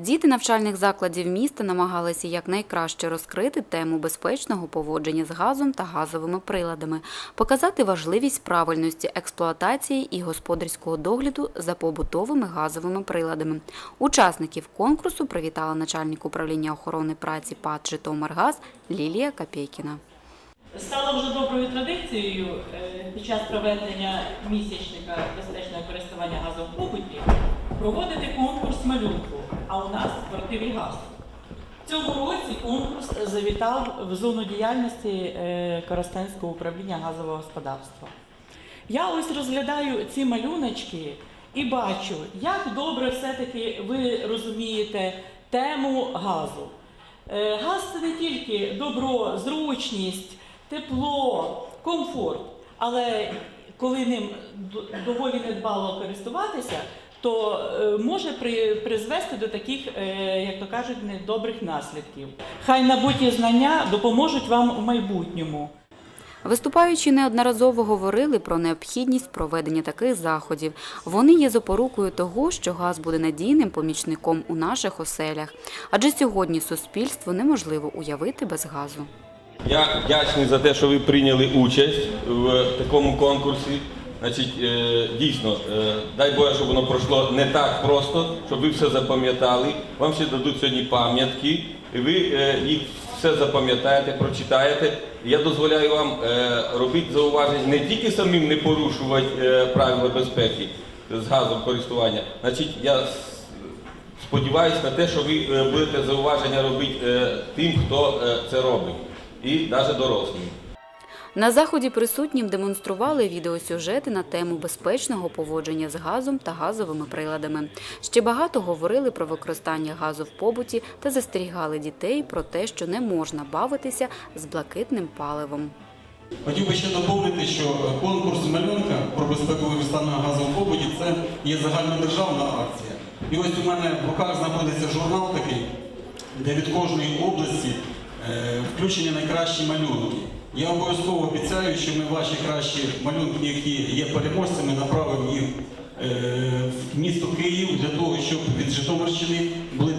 Діти навчальних закладів міста намагалися якнайкраще розкрити тему безпечного поводження з газом та газовими приладами, показати важливість правильності експлуатації і господарського догляду за побутовими газовими приладами. Учасників конкурсу привітала начальник управління охорони праці ПАД «Житомиргаз» Лілія Капєкіна. Стало вже доброю традицією е, під час проведення місячника безпечного користування газом побуті проводити конкурс малюнку, а у нас спортивний газ. Цьому році конкурс завітав в зону діяльності е, Коростенського управління газового господарства. Я ось розглядаю ці малюночки і бачу, як добре все-таки ви розумієте тему газу. Е, Газ це не тільки добро, зручність, тепло, комфорт, але коли ним доволі недбало користуватися, то е, може при, призвести до таких, е, як то кажуть, недобрих наслідків. Хай набуті знання допоможуть вам у майбутньому. Виступаючі неодноразово говорили про необхідність проведення таких заходів. Вони є запорукою того, що газ буде надійним помічником у наших оселях, адже сьогодні суспільство неможливо уявити без газу. Я вдячний за те, що ви прийняли участь в такому конкурсі. Значить, е, дійсно, е, дай Боже, щоб воно пройшло не так просто, щоб ви все запам'ятали. Вам ще дадуть сьогодні пам'ятки, і ви е, їх все запам'ятаєте, прочитаєте. Я дозволяю вам робити зауваження не тільки самим не порушувати правила безпеки з газом користування. Значить, я сподіваюся на те, що ви будете зауваження робити тим, хто це робить, і навіть дорослим. На заході присутнім демонстрували відеосюжети на тему безпечного поводження з газом та газовими приладами. Ще багато говорили про використання газу в побуті та застерігали дітей про те, що не можна бавитися з блакитним паливом. Хотів би ще доповнити, що конкурс малюнка про безпеку використання газу в побуті це є загальнодержавна акція. І ось у мене в руках знаходиться журнал такий, де від кожної області е, включені найкращі малюнки. Я обов'язково обіцяю, що ми ваші кращі малюнки, які є переможцями, направимо їх е, в місто Київ для того, щоб від Житомирщини були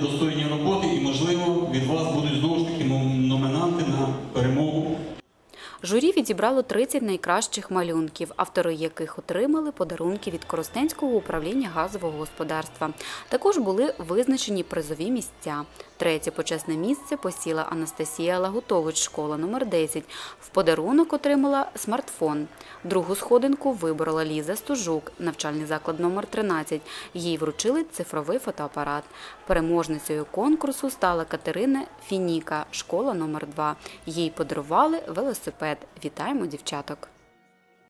Журі відібрало 30 найкращих малюнків, автори яких отримали подарунки від Коростенського управління газового господарства. Також були визначені призові місця. Третє почесне місце посіла Анастасія Лагутович, школа номер 10. В подарунок отримала смартфон. Другу сходинку виборола Ліза Стужук, навчальний заклад номер 13. Їй вручили цифровий фотоапарат. Переможницею конкурсу стала Катерина Фініка, школа номер 2. Їй подарували велосипед. Вітаємо дівчаток!